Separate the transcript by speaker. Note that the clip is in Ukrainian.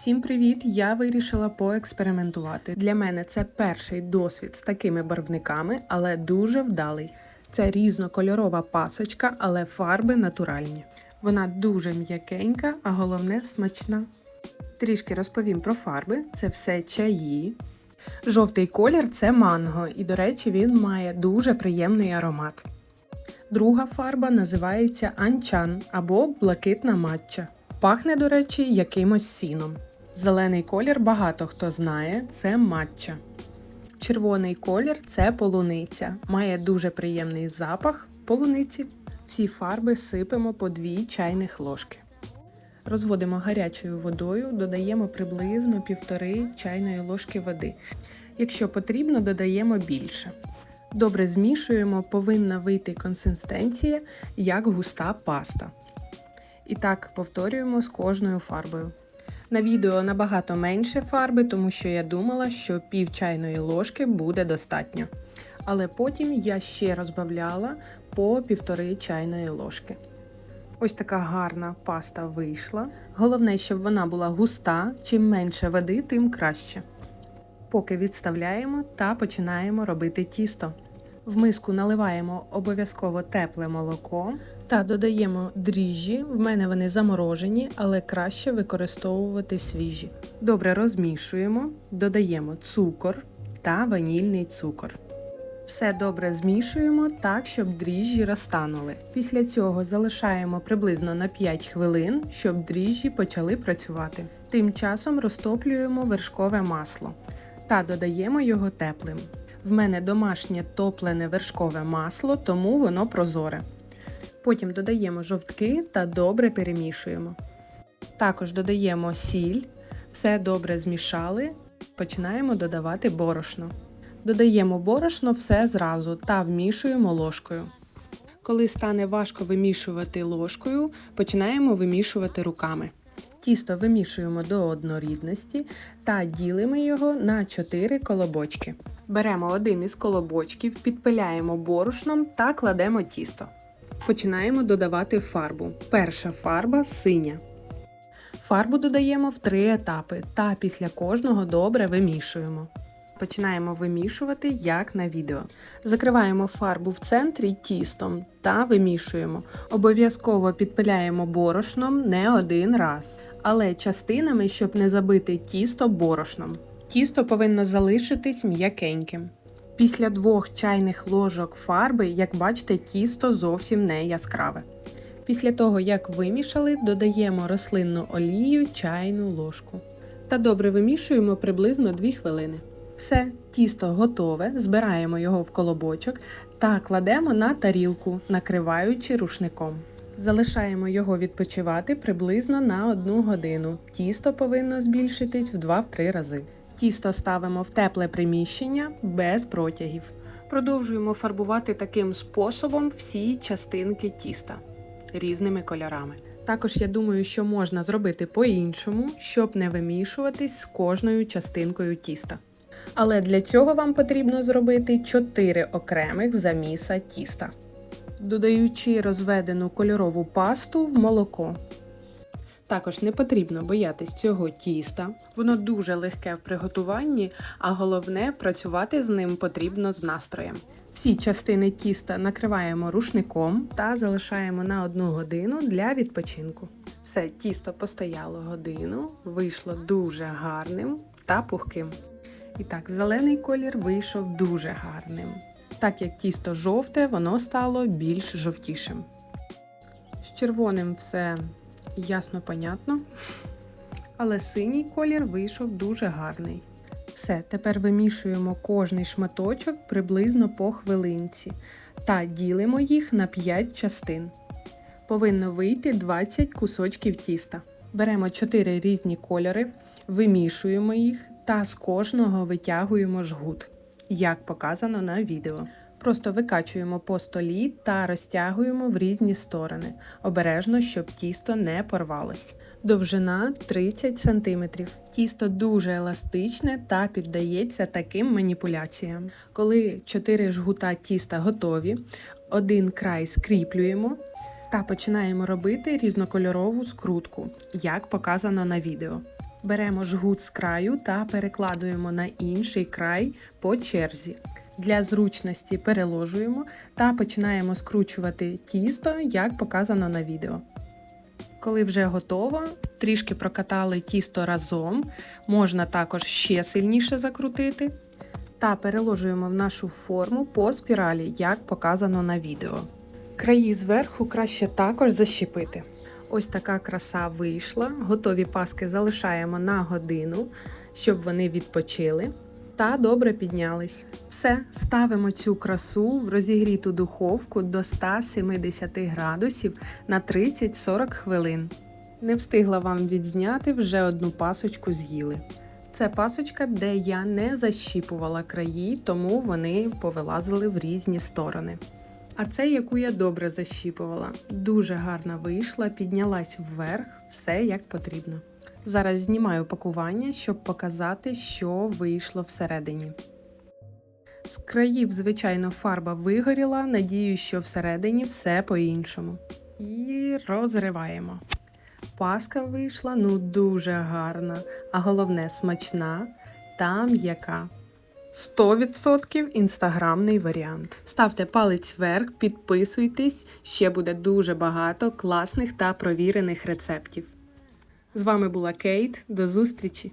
Speaker 1: Всім привіт! Я вирішила поекспериментувати. Для мене це перший досвід з такими барвниками, але дуже вдалий. Це різнокольорова пасочка, але фарби натуральні. Вона дуже м'якенька, а головне смачна. Трішки розповім про фарби: це все чаї. Жовтий колір це манго, і, до речі, він має дуже приємний аромат. Друга фарба називається анчан або блакитна матча. Пахне, до речі, якимось сіном. Зелений колір багато хто знає, це матча. Червоний колір це полуниця. Має дуже приємний запах полуниці. Всі фарби сипемо по 2 чайних ложки. Розводимо гарячою водою, додаємо приблизно півтори чайної ложки води. Якщо потрібно, додаємо більше. Добре змішуємо, повинна вийти консистенція як густа паста. І так повторюємо з кожною фарбою. На відео набагато менше фарби, тому що я думала, що пів чайної ложки буде достатньо. Але потім я ще розбавляла по півтори чайної ложки. Ось така гарна паста вийшла. Головне, щоб вона була густа, чим менше води, тим краще. Поки відставляємо та починаємо робити тісто. В миску наливаємо обов'язково тепле молоко та додаємо дріжджі. В мене вони заморожені, але краще використовувати свіжі. Добре розмішуємо, додаємо цукор та ванільний цукор. Все добре змішуємо так, щоб дріжджі розтанули. Після цього залишаємо приблизно на 5 хвилин, щоб дріжджі почали працювати. Тим часом розтоплюємо вершкове масло та додаємо його теплим. В мене домашнє топлене вершкове масло, тому воно прозоре. Потім додаємо жовтки та добре перемішуємо. Також додаємо сіль, все добре змішали, починаємо додавати борошно. Додаємо борошно все зразу та вмішуємо ложкою. Коли стане важко вимішувати ложкою, починаємо вимішувати руками. Тісто вимішуємо до однорідності та ділимо його на 4 колобочки. Беремо один із колобочків, підпиляємо борошном та кладемо тісто. Починаємо додавати фарбу. Перша фарба синя. Фарбу додаємо в три етапи та після кожного добре вимішуємо. Починаємо вимішувати, як на відео. Закриваємо фарбу в центрі тістом та вимішуємо. Обов'язково підпиляємо борошном не один раз, але частинами, щоб не забити тісто борошном. Тісто повинно залишитись м'якеньким. Після двох чайних ложок фарби, як бачите, тісто зовсім не яскраве. Після того, як вимішали, додаємо рослинну олію чайну ложку. Та добре вимішуємо приблизно 2 хвилини. Все, тісто готове, збираємо його в колобочок та кладемо на тарілку, накриваючи рушником. Залишаємо його відпочивати приблизно на 1 годину. Тісто повинно збільшитись в 2-3 рази. Тісто ставимо в тепле приміщення без протягів. Продовжуємо фарбувати таким способом всі частинки тіста різними кольорами. Також я думаю, що можна зробити по-іншому, щоб не вимішуватись з кожною частинкою тіста. Але для цього вам потрібно зробити 4 окремих заміса тіста, додаючи розведену кольорову пасту в молоко. Також не потрібно боятись цього тіста, воно дуже легке в приготуванні, а головне працювати з ним потрібно з настроєм. Всі частини тіста накриваємо рушником та залишаємо на 1 годину для відпочинку. Все, тісто постояло годину, вийшло дуже гарним та пухким. І так, зелений колір вийшов дуже гарним. Так як тісто жовте, воно стало більш жовтішим. З червоним все ясно понятно. Але синій колір вийшов дуже гарний. Все, тепер вимішуємо кожний шматочок приблизно по хвилинці та ділимо їх на 5 частин. Повинно вийти 20 кусочків тіста. Беремо 4 різні кольори, вимішуємо їх та з кожного витягуємо жгут, як показано на відео. Просто викачуємо по столі та розтягуємо в різні сторони, обережно, щоб тісто не порвалось. Довжина 30 см. Тісто дуже еластичне та піддається таким маніпуляціям. Коли 4 жгута тіста готові, один край скріплюємо та починаємо робити різнокольорову скрутку, як показано на відео. Беремо жгут з краю та перекладуємо на інший край по черзі. Для зручності переложуємо та починаємо скручувати тісто, як показано на відео. Коли вже готово, трішки прокатали тісто разом, можна також ще сильніше закрутити. Та переложуємо в нашу форму по спіралі, як показано на відео. Краї зверху краще також защепити. Ось така краса вийшла. Готові паски залишаємо на годину, щоб вони відпочили та добре піднялись. Все, ставимо цю красу в розігріту духовку до 170 градусів на 30-40 хвилин. Не встигла вам відзняти, вже одну пасочку з'їли. Це пасочка, де я не защіпувала краї, тому вони повилазили в різні сторони. А це, яку я добре защіпувала. Дуже гарна вийшла, піднялась вверх, все як потрібно. Зараз знімаю пакування, щоб показати, що вийшло всередині. З країв, звичайно, фарба вигоріла. Надію, що всередині все по-іншому. І розриваємо. Паска вийшла ну дуже гарна, а головне смачна та м'яка. 100% інстаграмний варіант. Ставте палець вверх, підписуйтесь, ще буде дуже багато класних та провірених рецептів. З вами була Кейт. До зустрічі!